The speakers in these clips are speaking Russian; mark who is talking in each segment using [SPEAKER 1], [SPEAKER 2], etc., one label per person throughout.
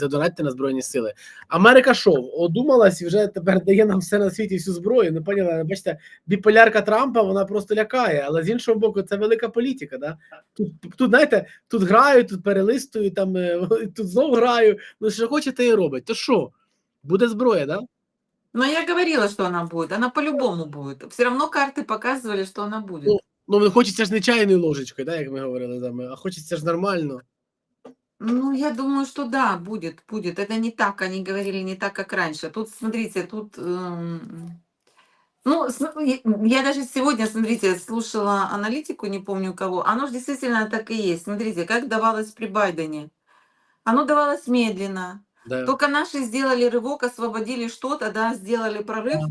[SPEAKER 1] задонатьте на Збройні Сили. Америка що, одумалась і вже тепер дає нам все на світі всю зброю. Не поняла, бачите, біполярка Трампа вона просто лякає, але з іншого боку, це велика політика. Да? Тут, тут знаєте, тут граю, тут перелистую, там е, тут знов граю. Ну що хочете і робить. То що? Буде зброя, да?
[SPEAKER 2] Но я говорила, что она будет. Она по-любому будет. Все равно карты показывали, что она будет.
[SPEAKER 1] Ну, Ну, хочеться ж не чайною ложечкою, да, як ми говорили з вами, а хочеться ж нормально.
[SPEAKER 2] Ну, я думаю, что да, будет, будет. Это не так, они говорили не так, как раньше. Тут, смотрите, тут... эм, Ну, я- я даже сегодня, смотрите, слушала аналитику, не помню кого. Оно же действительно так и есть. Смотрите, как давалось при Байдене. Оно давалось медленно.
[SPEAKER 1] Да.
[SPEAKER 2] Только наши сделали рывок, освободили что-то, да, сделали прорыв,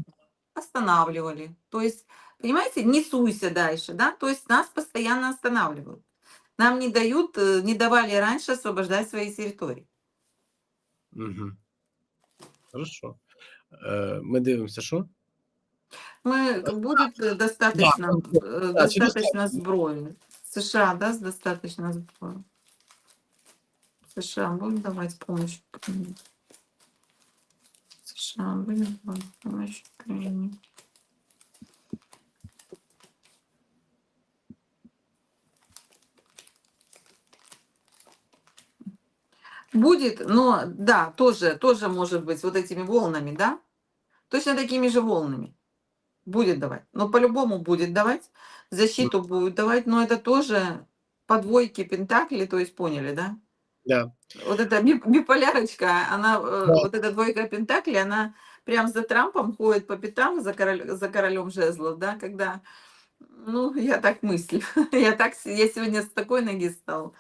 [SPEAKER 2] останавливали. То есть, понимаете, не суйся дальше, да, то есть нас постоянно останавливают. Нам не дают, э, не давали раньше освобождать свои территории.
[SPEAKER 1] Угу. Хорошо. Е, ми дивимося, що?
[SPEAKER 2] Мы, будет э, достаточно,
[SPEAKER 1] Да,
[SPEAKER 2] э,
[SPEAKER 1] да,
[SPEAKER 2] достаточно сброи. США даст достаточно сброи. США будет давать помощь Украине. США будет давать помощь Украине. Будет, но да, тоже, тоже может быть вот этими волнами, да? Точно такими же волнами. Будет давать. Но по-любому будет давать. Защиту будет давать, но это тоже по двойке пентакли, то есть поняли, да?
[SPEAKER 1] Да.
[SPEAKER 2] Вот эта би- биполярочка, она, э,
[SPEAKER 1] Да.
[SPEAKER 2] вот эта двойка пентакли, она прям за Трампом ходит по пятам, за, король, за королем жезлов, да, когда, ну, я так мыслю. я так, я сегодня с такой ноги стал,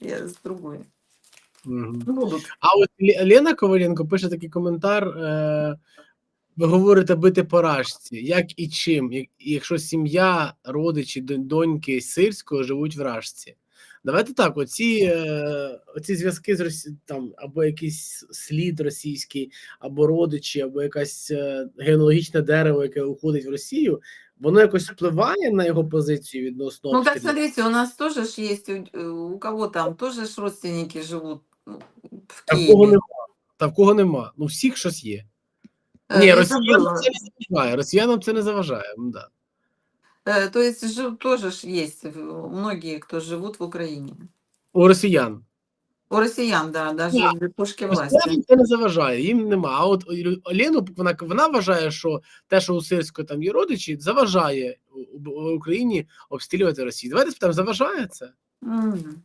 [SPEAKER 2] я с другой.
[SPEAKER 1] Угу. А от Ле- Лена Коваленко пише такий коментар. Е, ви говорите бити по рашці. Як і чим, як- якщо сім'я, родичі, доньки сирського живуть в рашці? Давайте так: оці, е, оці зв'язки з Росі... там або якийсь слід російський, або родичі, або якесь е, генеалогічне дерево, яке уходить в Росію, воно якось впливає на його позицію відносно
[SPEAKER 2] Ну так смотрите, у нас тоже ж есть, у, кого там тоже ж родственники живут ну, в
[SPEAKER 1] Та в
[SPEAKER 2] Киеве.
[SPEAKER 1] кого нема. Та в кого нема. Ну, всіх щось є.
[SPEAKER 2] Э,
[SPEAKER 1] Ні,
[SPEAKER 2] я
[SPEAKER 1] росіянам
[SPEAKER 2] забыла.
[SPEAKER 1] це не заважає. Росіянам це не заважає. м, Да.
[SPEAKER 2] Э, То есть жив- тоже ж есть в- многие, кто живут в Украине.
[SPEAKER 1] У росіян.
[SPEAKER 2] У россиян, да, даже
[SPEAKER 1] Да.
[SPEAKER 2] в верхушке власти.
[SPEAKER 1] Росіянам це не заважає, їм нема. А от Лю- Лену вона, вона вважає, що те, що у Сирського там є родичі, заважає у- у- Україні обстрілювати Росію. Давайте спитаємо, заважає це?
[SPEAKER 2] М.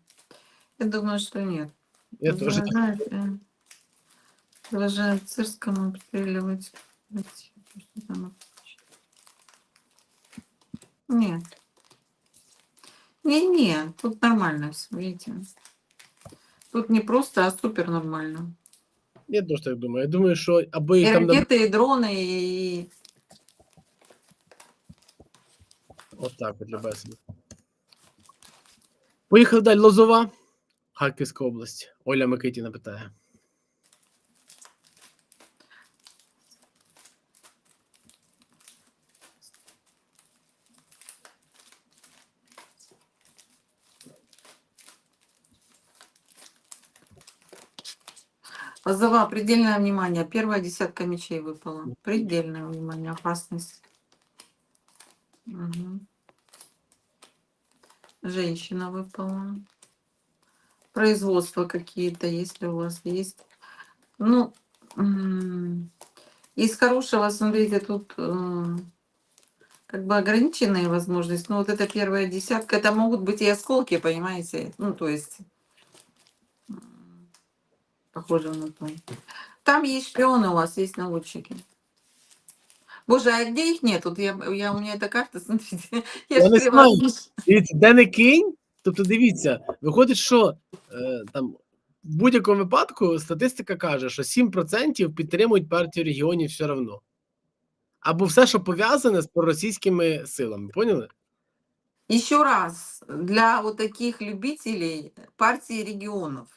[SPEAKER 2] Я думаю, что нет.
[SPEAKER 1] Я теж так.
[SPEAKER 2] Заважает, э, Заважает Цирскому обстреливать Россию. Что там вообще? Нет. Не-не, тут нормально все, видите. Тут не просто, а супер нормально.
[SPEAKER 1] Я теж так думаю. Я думаю, що аби
[SPEAKER 2] И
[SPEAKER 1] їх там
[SPEAKER 2] ракеты, и дроны, и...
[SPEAKER 1] Отак от для бесіди. Поїхали далі. Лозова, Харківська область. Оля Микитіна питає.
[SPEAKER 2] Лозова, предельное внимание. Первая десятка мечей выпала. Предельное внимание, опасность. Мгм. Женщина выпала. Производства какие-то, если у вас есть. Ну, из хорошего, смотрите, тут э, как бы ограниченные возможности. Ну, вот эта первая десятка, это могут быть и осколки, понимаете? Ну, то есть похоже на то. Там есть шпионы у вас, есть наводчики. Боже, а где их нет? Тут я, я, у меня эта карта, смотрите. Я,
[SPEAKER 1] Я
[SPEAKER 2] ж
[SPEAKER 1] не
[SPEAKER 2] криво-
[SPEAKER 1] знаю. Дивіться, де не кинь, тобто дивіться, виходить, що е, там в будь-якому випадку статистика каже, що 7% підтримують партію регіонів все одно. Або все, що пов'язане з проросійськими силами. Поняли?
[SPEAKER 2] Еще раз, для вот таких любителей партии регионов,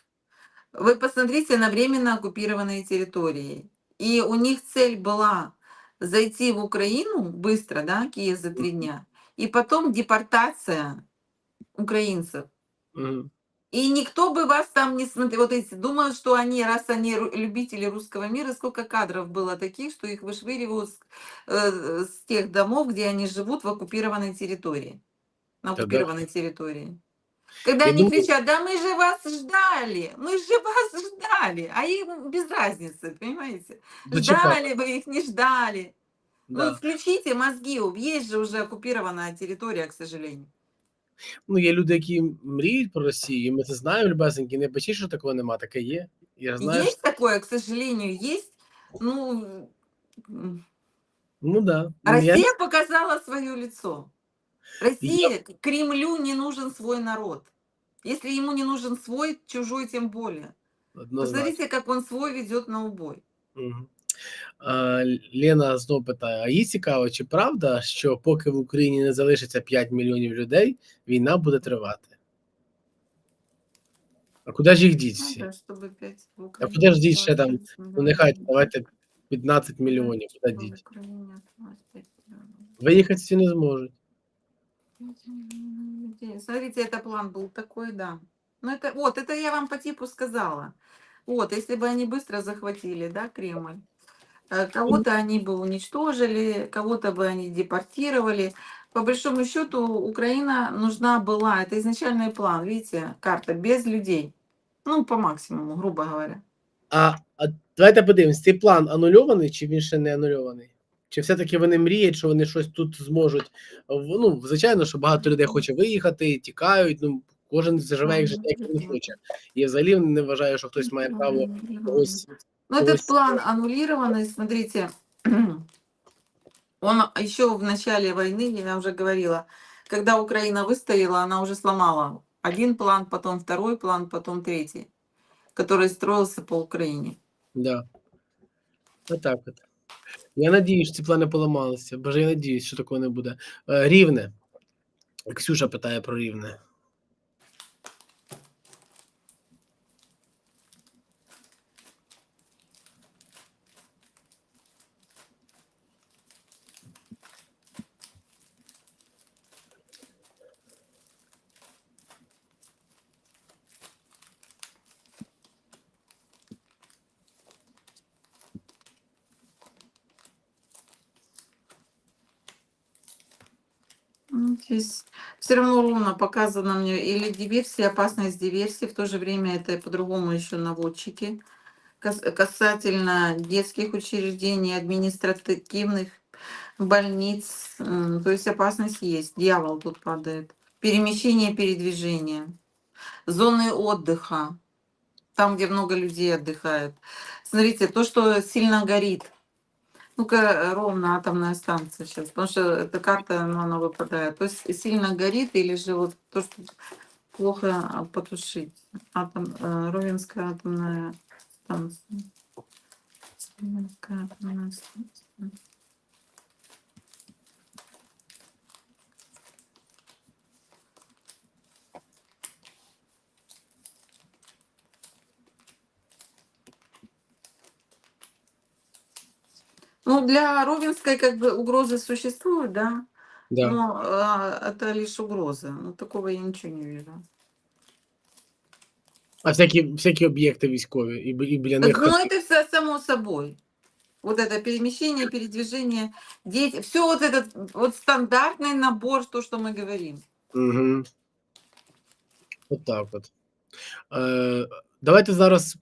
[SPEAKER 2] вы посмотрите на временно оккупированные территории. И у них цель была зайти в Украину быстро, да, Киев за три дня, и потом депортация Украинцев.
[SPEAKER 1] Угу.
[SPEAKER 2] И никто бы вас там не смотрел. Вот эти думают, что они, раз они любители русского мира, сколько кадров было таких, что их вышвыривают с, э, с тех домов, где они живут в оккупированной территории. На
[SPEAKER 1] Тогда-
[SPEAKER 2] оккупированной территории. Когда
[SPEAKER 1] Я
[SPEAKER 2] они
[SPEAKER 1] думаю-
[SPEAKER 2] кричат, да мы же вас ждали, мы же вас ждали, а им без разницы, понимаете? Ждали вы их, не ждали. Ну,
[SPEAKER 1] Да.
[SPEAKER 2] включите мозги, есть же уже оккупированная территория, к сожалению.
[SPEAKER 1] Ну, є люди, які мріють про Росію, і ми це знаємо, любесенькі, не печіть, що такого нема, таке є. Я знаю,
[SPEAKER 2] Есть такое, к сожалению, есть. Ну, м,
[SPEAKER 1] ну да. Ну, я-
[SPEAKER 2] Россия показала свое лицо. Россия, к Кремлю не нужен свой народ. Если ему не нужен свой, чужой тем более.
[SPEAKER 1] однозначно.
[SPEAKER 2] Посмотрите, как он свой ведет на убой.
[SPEAKER 1] Мгм. А, Лена знову питає: а їй цікаво, чи правда, що поки в Україні не залишиться 5 мільйонів людей, війна буде тривати? А куди ж їх діть всі?
[SPEAKER 2] Надо, чтобы опять в
[SPEAKER 1] А
[SPEAKER 2] Украине
[SPEAKER 1] куди ж діть ще
[SPEAKER 2] осталось
[SPEAKER 1] там?
[SPEAKER 2] 5
[SPEAKER 1] Ну нехай
[SPEAKER 2] миллионов.
[SPEAKER 1] давайте 15 мільйонів, куди
[SPEAKER 2] Чтобы в
[SPEAKER 1] діть?
[SPEAKER 2] Украине осталось 5 миллионов.
[SPEAKER 1] Виїхати всі не зможуть.
[SPEAKER 2] людей. Смотрите, это план был такой, да. Ну это, вот, это я вам по типу сказала. Вот, если бы они быстро захватили, да, Кремль, э, кого-то они бы уничтожили, кого-то бы они депортировали. По большому счету, Украина нужна была, это изначальный план, видите, карта, без людей. Ну, по максимуму, грубо говоря.
[SPEAKER 1] А, а давайте подивимось, цей план анульований, чи він ще не анульований? Чи все-таки вони мріють, що вони щось тут зможуть? В- Ну, звичайно, що багато людей хоче виїхати, тікають. Ну, кожен заживе як життя, як він хоче. І я взагалі не вважаю, що хтось має право когось.
[SPEAKER 2] Ну,
[SPEAKER 1] Ось.
[SPEAKER 2] этот план аннулированный, смотрите, он еще в начале войны, я уже говорила, когда Украина выстояла, она уже сломала один план, потом второй план, потом третий, который строился по Украине.
[SPEAKER 1] Да. Отак от. Я надіюсь, що ці плани поламалися. Боже, я надіюсь, що такого не буде. Е, Рівне. Ксюша питає про рівне.
[SPEAKER 2] Здесь все равно ровно показано мне. Или диверсия, опасность диверсии, в то же время это по-другому еще наводчики. Кас- Касательно детских учреждений, административных больниц, то есть опасность есть, дьявол тут падает. Перемещение, передвижение, зоны отдыха, там, где много людей отдыхают. Смотрите, то, что сильно горит, ну-ка, э, ровно атомная станция сейчас, потому что эта карта, ну, она выпадает. То есть сильно горит или же вот то, что плохо а, потушить. Атом, э, Ровенская атомная станция. Ровенская атомная станция. Ну, для Ровенской как бы угрозы существуют, да?
[SPEAKER 1] Да.
[SPEAKER 2] Но а, это лишь угроза. Ну, такого я ничего не вижу.
[SPEAKER 1] А всякі, всякі об'єкти військові, і, бі- і біля них.
[SPEAKER 2] Ну, это все само собой. Вот это перемещение, передвижение, дети, все вот этот вот стандартный набор, то, что мы говорим.
[SPEAKER 1] Угу. От так от. Е, давайте зараз.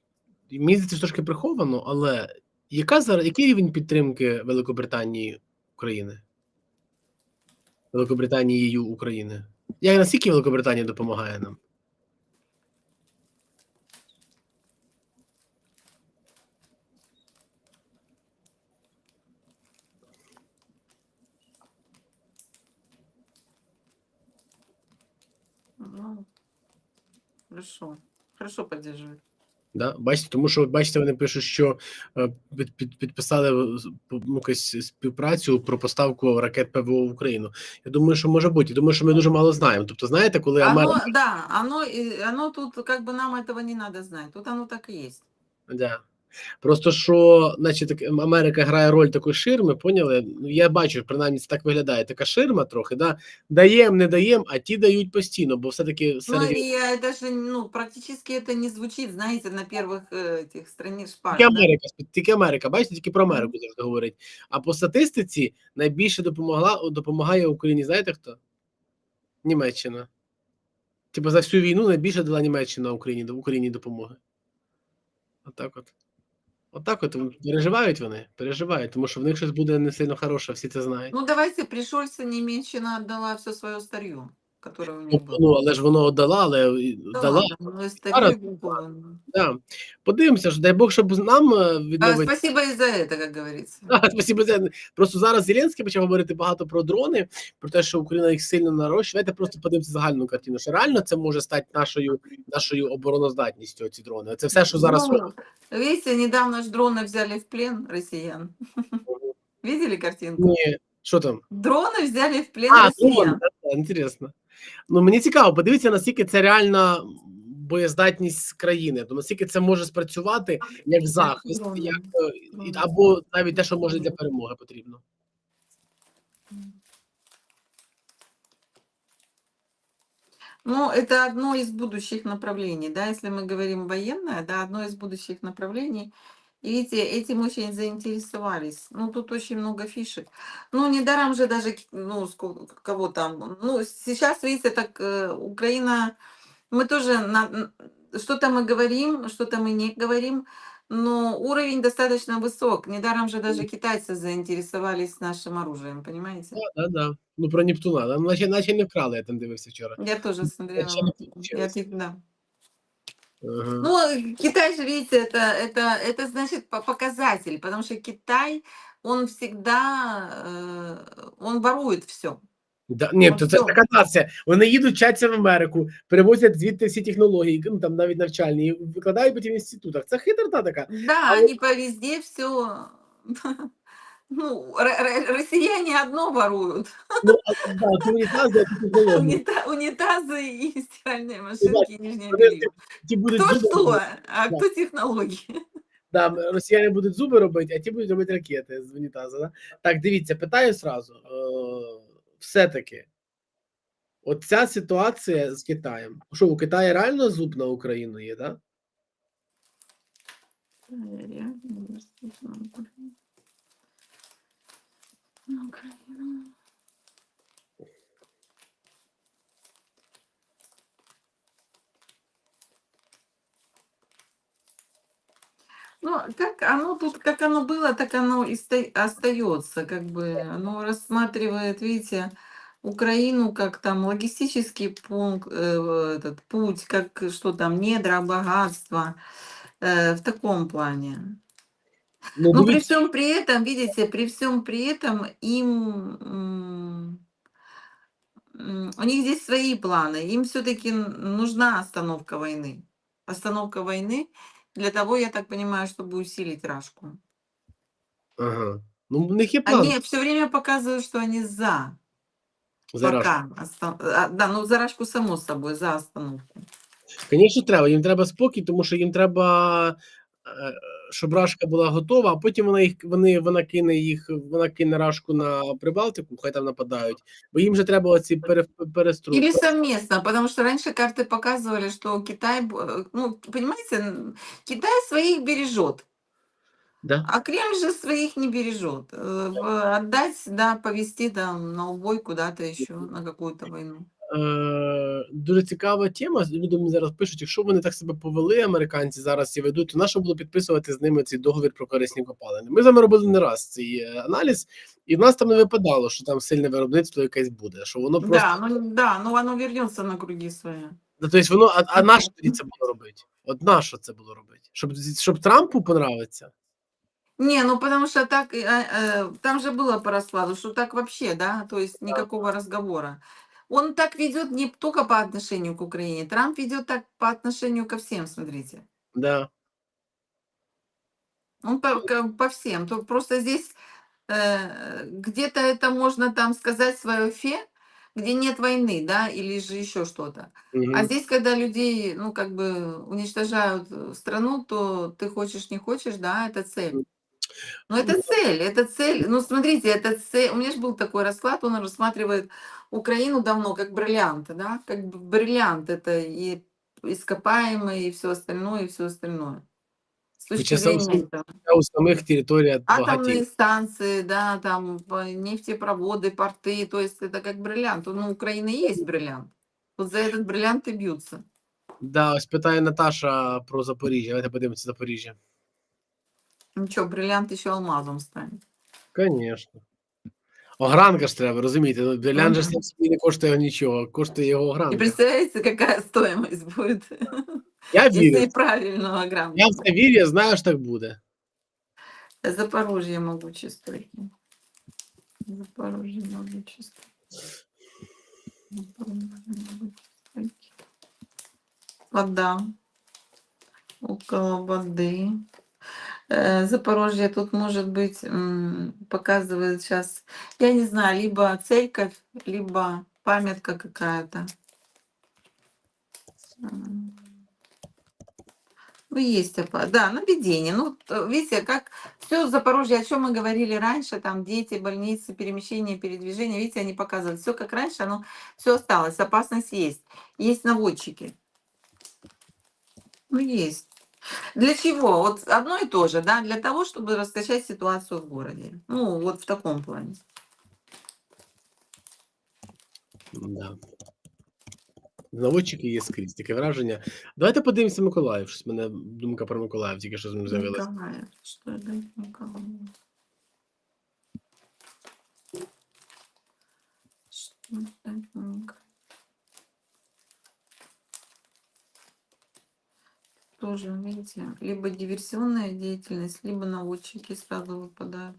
[SPEAKER 1] Мені здається, що трошки приховано, але Яка зараз, який рівень підтримки Великобританії України? Великобританією України? Як наскільки Великобританія допомагає нам?
[SPEAKER 2] Ну, хорошо. Хорошо поддерживает.
[SPEAKER 1] Да? Бачите, тому що бачите, вони пишуть, що е, під, під, підписали ну, якусь співпрацю про поставку ракет ПВО в Україну. Я думаю, що може бути. Я думаю, що ми дуже мало знаємо. Тобто, знаєте, коли Америка.
[SPEAKER 2] Оно, да, оно, оно тут как бы нам этого не надо знать. Тут оно так і є.
[SPEAKER 1] Да. Просто що, значить, так, ем, Америка грає роль такої ширми, поняли? Ну, я бачу, принаймні це так виглядає. Така ширма трохи, да? даємо, не даємо, а ті дають постійно, бо все-таки
[SPEAKER 2] Ну,
[SPEAKER 1] серед
[SPEAKER 2] и э, это же, ну, практически это не звучит, знаете, на первых э, этих страниц шпаль.
[SPEAKER 1] Тільки
[SPEAKER 2] да?
[SPEAKER 1] Америка, спе- тільки Америка, бачите, тільки про Америку завжди говорить. А по статистиці найбільше допомогла, допомагає Україні, знаєте хто? Німеччина. Типу за всю війну найбільше дала Німеччина Україні, Україні допомоги. Отак от. Отак от переживають вони, переживають, тому що в них щось буде не сильно хороше, всі це знають.
[SPEAKER 2] Ну, давайте при Шольце Немеччина отдала все свое старье, которое у
[SPEAKER 1] Ну,
[SPEAKER 2] них было.
[SPEAKER 1] ну, але ж воно дала, але і
[SPEAKER 2] Да
[SPEAKER 1] дала.
[SPEAKER 2] ладно, ну, и
[SPEAKER 1] Зараз
[SPEAKER 2] старье было.
[SPEAKER 1] Да. Подивимося ж, дай Бог, щоб нам е,
[SPEAKER 2] А,
[SPEAKER 1] відновити.
[SPEAKER 2] спасибо и за это, как говорится.
[SPEAKER 1] А, Спасибо. за- Просто зараз Зеленський почав говорити багато про дрони, про те, що Україна їх сильно нарощує. Давайте просто подивимося загальну картину. Що реально це може стати нашою нашою обороноздатністю. Ці дрони. Це все, що зараз
[SPEAKER 2] Ну, видите, недавно ж дроны взяли в плен россиян. Видели картинку?
[SPEAKER 1] Ні, що там?
[SPEAKER 2] Дроны взяли в плен
[SPEAKER 1] А,
[SPEAKER 2] россиян.
[SPEAKER 1] дрон, да, да, інтересно. Ну мені цікаво, подивіться, наскільки це реальна боєздатність країни, то наскільки це може спрацювати як захист, як е, або навіть те, що може для перемоги потрібно.
[SPEAKER 2] Ну, это одно из будущих направлений, да, если мы говорим военное, да, одно из будущих направлений. И видите, этим очень заинтересовались. Ну, тут очень много фишек. Ну, недаром же даже, ну, сколько, кого там. Ну, сейчас, видите, так э, Украина, мы тоже, на- что-то мы говорим, что-то мы не говорим, но уровень достаточно высок. Недаром же даже китайцы заинтересовались нашим оружием, понимаете?
[SPEAKER 1] Да, да. Ну про Нептуна, да? Наче, наче не вкрали, я там дивився вчора.
[SPEAKER 2] Я тоже смотрела. Я, ти- да.
[SPEAKER 1] Ага.
[SPEAKER 2] Ну, э, Китай же, видите, это, это, это значит по- показатель, потому что Китай, он всегда, э, он ворует все.
[SPEAKER 1] Да, ні,
[SPEAKER 2] От
[SPEAKER 1] то це
[SPEAKER 2] що?
[SPEAKER 1] така нація. Вони їдуть вчаться в Америку, привозять звідти всі технології, ну там навіть навчальні, і викладають потім в інститутах. Це хитрота така.
[SPEAKER 2] Да,
[SPEAKER 1] А
[SPEAKER 2] они по везде все. Ну, россияне одно воруют.
[SPEAKER 1] Ну, да.
[SPEAKER 2] Унита- унитазы и стиральные машинки, и нижнее белье.
[SPEAKER 1] ті будуть
[SPEAKER 2] Кто
[SPEAKER 1] зуби
[SPEAKER 2] что,
[SPEAKER 1] робити.
[SPEAKER 2] а
[SPEAKER 1] Да.
[SPEAKER 2] кто технологии?
[SPEAKER 1] Да, росіяни будуть зуби робити, а ті будуть робити ракети з унітазу. Да? Так, дивіться, питаю сразу. Е, все-таки, от ця ситуація з Китаєм. Що, у Китаї реально зуб на Україну є, так?
[SPEAKER 2] На Украину. Ну, как оно тут, как оно было, так оно и остается, как бы оно рассматривает, видите, Украину как там логистический пункт, э, этот путь, как что там недра, богатство, э, в таком плане.
[SPEAKER 1] Ну,
[SPEAKER 2] Но при
[SPEAKER 1] дивіться,
[SPEAKER 2] всем при этом, видите, при всем при этом им м, м, у них здесь свои планы. Им все-таки нужна остановка войны. Остановка войны для того, я так понимаю, чтобы усилить Рашку.
[SPEAKER 1] ага. Ну, в них є план.
[SPEAKER 2] Они все время показывают, что они за.
[SPEAKER 1] Зараз.
[SPEAKER 2] Пока. оста- а, Да, ну за Рашку само собой, за остановку.
[SPEAKER 1] Звісно, треба. Їм треба спокій, тому що їм треба, е, щоб рашка була готова, а потім вона їх вони вона кине їх, вона кине рашку на Прибалтику, хай там нападають. Бо їм же треба оці пере, перестройки.
[SPEAKER 2] Или совместно, потому что раньше карты показывали, что Китай, б- э, ну, понимаете, н- Китай своих бережет.
[SPEAKER 1] Да?
[SPEAKER 2] А Кремль же своих не бережет. Э, в- Отдать, да, повести там на убой куда-то еще, на какую-то войну.
[SPEAKER 1] Е, дуже цікава тема. Люди мені зараз пишуть, якщо вони так себе повели, американці зараз і ведуть, то нащо було підписувати з ними цей договір про корисні копалини? Ми з вами робили не раз цей е, аналіз, і в нас там не випадало, що там сильне виробництво якесь буде. Що воно просто
[SPEAKER 2] Да, ну да, ну оно вернется на круги свои.
[SPEAKER 1] Ну, тобто воно, а, а на що тоді це було робити? От на що це було робити? Щоб, щоб Трампу понравиться?
[SPEAKER 2] Не, ну потому что так, э, э, там же было по раскладу, что так вообще, да, то есть никакого разговора. Он так ведет не только по отношению к Украине, Трамп ведет так по отношению ко всем, смотрите.
[SPEAKER 1] Да.
[SPEAKER 2] Он по, по всем. То просто здесь э, где-то это можно там сказать свое фе, где нет войны, да, или же еще что-то. А
[SPEAKER 1] Мгм.
[SPEAKER 2] здесь, когда людей, ну, как бы уничтожают э, страну, то ты хочешь, не хочешь, да, это цель. Но это
[SPEAKER 1] Ну,
[SPEAKER 2] цель, это цель. Ну, смотрите, это цель. У меня же был такой расклад, он рассматривает Украину давно как бриллиант, да, как бы бриллиант это и ископаемые, и все остальное, и все остальное. С точки
[SPEAKER 1] Хоча сам
[SPEAKER 2] зрения
[SPEAKER 1] сам
[SPEAKER 2] этого.
[SPEAKER 1] у самих територія
[SPEAKER 2] Атомные
[SPEAKER 1] багаті.
[SPEAKER 2] станции, да, там по- нефтепроводы, порты, то есть это как бриллиант. Ну, у Украины есть бриллиант. Вот за этот бриллиант и бьются.
[SPEAKER 1] Да, ось питає Наташа про Запоріжжя. Давайте подивимося Запоріжжя.
[SPEAKER 2] Ну что, бриллиант еще алмазом станет.
[SPEAKER 1] Звісно. Огранка ж треба, розумієте? Ну, Бриллиант же
[SPEAKER 2] Мгм.
[SPEAKER 1] сам собі не коштує нічого, коштує його
[SPEAKER 2] И
[SPEAKER 1] огранка.
[SPEAKER 2] представляете, какая стоимость будет,
[SPEAKER 1] Я
[SPEAKER 2] если
[SPEAKER 1] вірю.
[SPEAKER 2] и правильного грамма.
[SPEAKER 1] Я в це вірю, я знаю, що так буде.
[SPEAKER 2] Запорожье могучие стойки. Запорожье могучие стойки. Запорожье могучие стойки. Вода. Около воды. Э, Запорожье тут может быть показывает сейчас, я не знаю, либо церковь, либо памятка какая-то. Ну, есть, да, наведение. Ну, т- видите, как все Запорожье, о чем мы говорили раньше, там дети, больницы, перемещение, передвижение, видите, они показывают все как раньше, оно все осталось, опасность есть. Есть наводчики. Ну, есть. Для чего? Вот одно и то же, да, для того, чтобы раскачать ситуацию в городе. Ну, вот в таком плане.
[SPEAKER 1] Да. Наводчики є скрізь, таке враження. Давайте подивимося Миколаїв. Щось в мене думка про Миколаїв тільки що з ним з'явилася.
[SPEAKER 2] Николаев. Что это Николаев? Что это Николаев? Тоже, видите, либо диверсионная деятельность, либо наводчики сразу выпадают.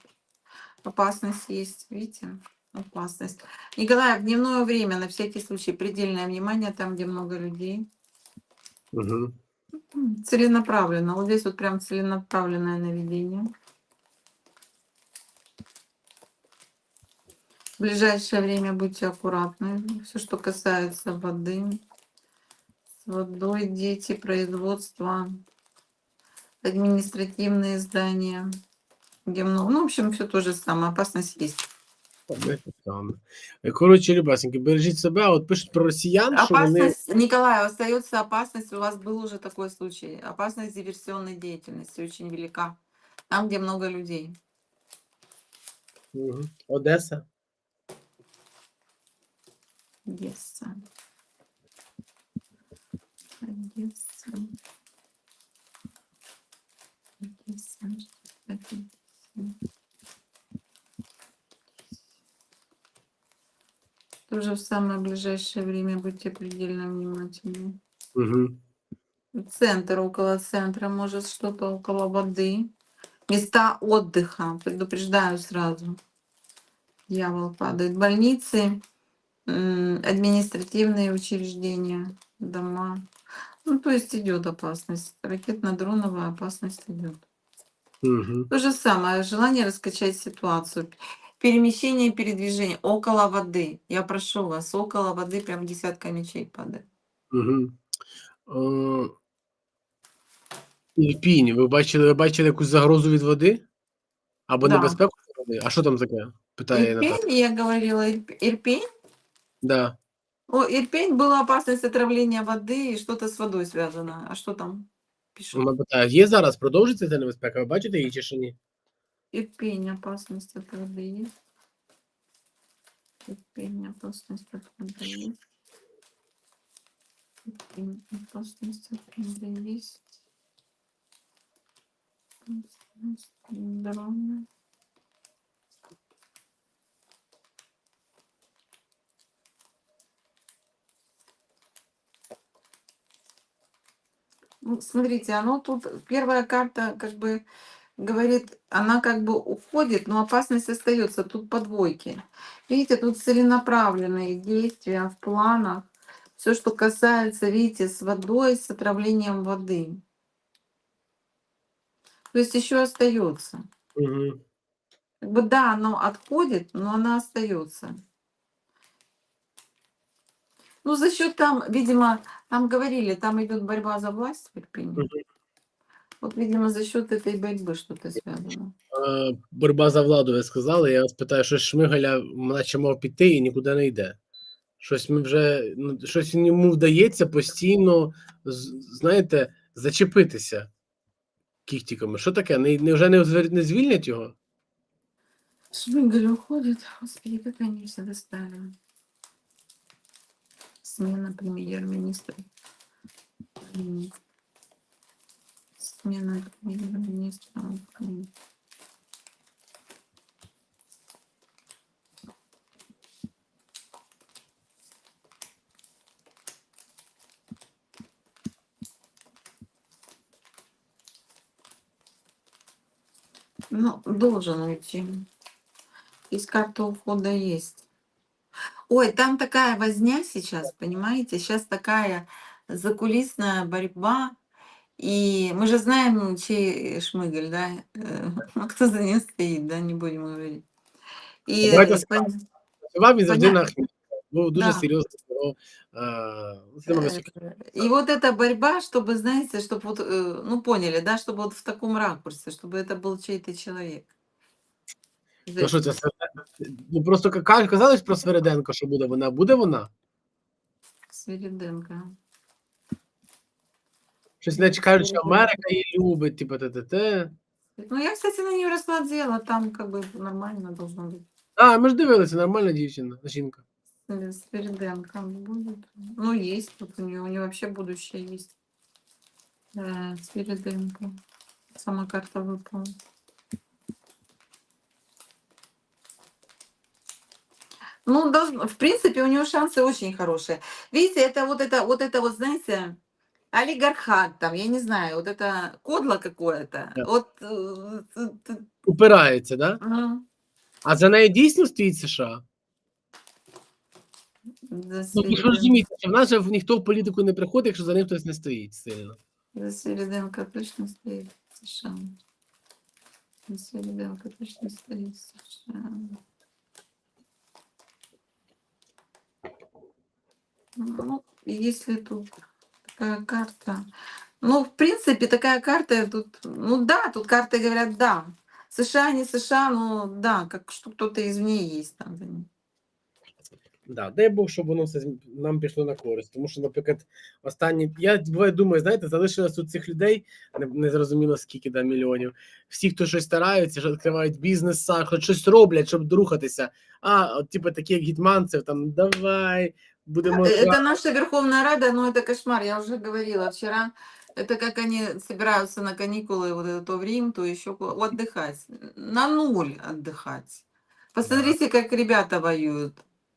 [SPEAKER 2] Опасность есть, видите? Опасность. Николаев, дневное время, на всякий случай, предельное внимание там, где много людей.
[SPEAKER 1] Угу.
[SPEAKER 2] Целенаправленно. Вот здесь вот прям целенаправленное наведение. В ближайшее время будьте аккуратны. Все, что касается воды. Водой дети, производство, административные здания. Где много. Ну, в общем, все то же самое. Опасность есть.
[SPEAKER 1] Коротше, любасеньки, бережіть себе, а от пишуть про росіян, що вони.
[SPEAKER 2] Опасность, Николай, остается опасность, у вас был уже такой случай. Опасность диверсионной деятельности очень велика. Там, где много людей.
[SPEAKER 1] Мгм. Одеса.
[SPEAKER 2] Одесса. Одесса. Одесса. Одесса. Тоже в самое ближайшее время будьте предельно внимательны.
[SPEAKER 1] Угу.
[SPEAKER 2] Центр, около центра, может что-то около воды. Места отдыха, предупреждаю сразу. Дьявол падает. Больницы, административные учреждения, дома. Ну, то есть идет опасность. Ракетно-дроновая опасность идет.
[SPEAKER 1] Угу.
[SPEAKER 2] То же самое, желание раскачать ситуацию. Перемещение, передвижение около воды. Я прошу вас, около воды прям десятка мечей падает.
[SPEAKER 1] Угу. Е, Ірпінь, ви бачили, ви бачили якусь загрозу від води? Або
[SPEAKER 2] Да.
[SPEAKER 1] небезпеку від води? А що там таке? Питає Наташа.
[SPEAKER 2] Ирпень, я говорила, Ирп- Ирпень.
[SPEAKER 1] Да.
[SPEAKER 2] О, Ирпень была опасность отравления воды и что-то с водой связано. А что там пишут?
[SPEAKER 1] Вона питає, є зараз, продовжиться ця небезпека? Ви бачите її чи ще ні?
[SPEAKER 2] Ирпень, опасность от воды есть. Ирпень, опасность от воды есть. Ирпень, опасность от воды есть. Опасность Смотрите, оно тут, первая карта как бы говорит, она как бы уходит, но опасность остается. Тут по двойке. Видите, тут целенаправленные действия в планах. Все, что касается, видите, с водой, с отравлением воды. То есть еще остается.
[SPEAKER 1] Угу.
[SPEAKER 2] Как бы да, оно отходит, но она остается. Ну, за счет там, видимо, там говорили, там идет борьба за власть в Ирпене.
[SPEAKER 1] Мгм.
[SPEAKER 2] Вот, видимо, за счет этой борьбы что-то связано.
[SPEAKER 1] Е, боротьба за владу, ви сказали. Я вас питаю, що Шмигаля наче мав піти і нікуди не йде. Щось ми вже ну, щось йому вдається постійно, з- знаєте, зачепитися кіхтіками. Що таке? Не, не вже не, звер- не звільнять його?
[SPEAKER 2] Шмыгаль уходит. Господи, как они все достали. Смена премьер-министра. Смена премьер-министра. Ну, должен уйти. Из карты ухода есть. Ой, там такая возня сейчас, понимаете? Сейчас такая закулисная борьба. И мы же знаем, чей шмыгаль, да? Э, а Кто за ним стоит, да, не будем говорить. И
[SPEAKER 1] Давайте
[SPEAKER 2] э, пон-
[SPEAKER 1] Працював він завжди на
[SPEAKER 2] Понятно.
[SPEAKER 1] Ахмедова. Був дуже
[SPEAKER 2] Да.
[SPEAKER 1] серйозно ними високі-
[SPEAKER 2] И вот эта борьба, чтобы, знаете, чтобы вот, э, ну поняли, да, чтобы вот в таком ракурсе, чтобы это был чей-то человек.
[SPEAKER 1] То що це Свириденко? Ну просто ка- казали ж про Свериденко, що буде вона. Буде вона?
[SPEAKER 2] Свириденко.
[SPEAKER 1] Щось не кажуть, що Америка її любить, типу те-те-те.
[SPEAKER 2] Ну, я, кстати, на нее рассмотрела, там как бы нормально должно быть.
[SPEAKER 1] А, ми ж дивилися, нормальна дівчина, жінка.
[SPEAKER 2] Э, Свириденко будет. Ну, есть тут у нее, у нее вообще будущее есть. Да, Свириденко. Сама карта выпала. Ну, должно- в принципе, у нее шансы очень хорошие. Видите, это вот это, вот это вот, знаете, олигархат там, я не знаю, вот это кодло какое-то.
[SPEAKER 1] Да.
[SPEAKER 2] Вот, э, э, э,
[SPEAKER 1] Упирається, да?
[SPEAKER 2] ага,
[SPEAKER 1] А за нею дійсно стоїть США?
[SPEAKER 2] за
[SPEAKER 1] Ну, ви ж
[SPEAKER 2] Свириденко.
[SPEAKER 1] розумієте, що в нас же в- ніхто в політику не приходить, якщо за ним хтось не стоїть сильно.
[SPEAKER 2] За Свириденко точно стоит США. За Свириденко точно стоит США. Ну, если тут такая карта. Ну, в принципе, такая карта тут, ну да, тут карты говорят да. США, не США, ну да, как что кто-то извне есть там за ним.
[SPEAKER 1] Да, дай Бог, щоб воно все нам пішло на користь. Тому що, наприклад, останні. Я буває думаю, знаєте, залишилось у цих людей, не, не зрозуміло скільки да, мільйонів. Всі, хто щось стараються, що відкривають бізнес, хоч щось роблять, щоб рухатися. А, от, типу, такі як гітманцев, там давай, будемо.
[SPEAKER 2] Э, Это наша Верховная Рада, но это кошмар, я уже говорила вчера. Это как они собираются на каникулы, вот это то в Рим, то еще отдыхать. На нуль отдыхать. Посмотрите, как ребята воюют.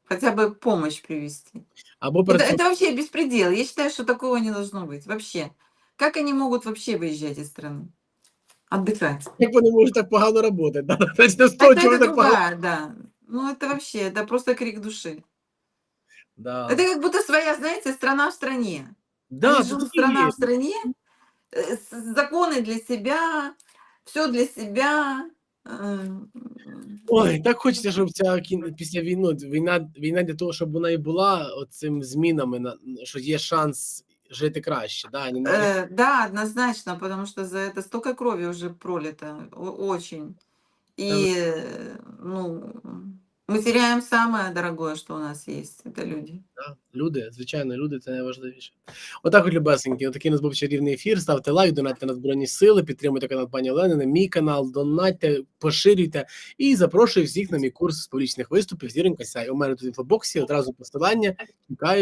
[SPEAKER 2] Хотя бы помощь привести.
[SPEAKER 1] Або
[SPEAKER 2] Это, это вообще беспредел. Я считаю, что такого не должно быть. Вообще. Как они могут вообще выезжать из страны? Отдыхать.
[SPEAKER 1] Як вони можуть так погано працювати? Да? Значить, не з того,
[SPEAKER 2] Это, это
[SPEAKER 1] так погано.
[SPEAKER 2] другая, да. Ну, это вообще, это просто крик души.
[SPEAKER 1] Да.
[SPEAKER 2] Это как будто своя, знаете, страна в стране.
[SPEAKER 1] Да,
[SPEAKER 2] Они
[SPEAKER 1] це
[SPEAKER 2] живут
[SPEAKER 1] такі
[SPEAKER 2] страна
[SPEAKER 1] є.
[SPEAKER 2] в стране, э, с- законы для себя, все для себя. э,
[SPEAKER 1] Ой, так хочеться, щоб ця кін... після війни, війна, війна для того, щоб вона і була оцим змінами, на що є шанс жити краще. Да? Не- не-
[SPEAKER 2] э, Да, однозначно, потому что за это столько крови уже пролито, о- очень. И, э, ну, мы теряємо саме дорогое, що у нас є, це люди.
[SPEAKER 1] Да, люди, звичайно, люди це найважливіше. Отак, от, любесенькі, отакий у нас був чарівний ефір. Ставте лайк, донатьте на Збройні Сили, підтримуйте канал пані Олени, мій канал, донатьте, поширюйте і запрошую всіх на мій курс з публічних виступів. Зіронька сяй. У мене тут в інфобоксі одразу посилання. Чекаю.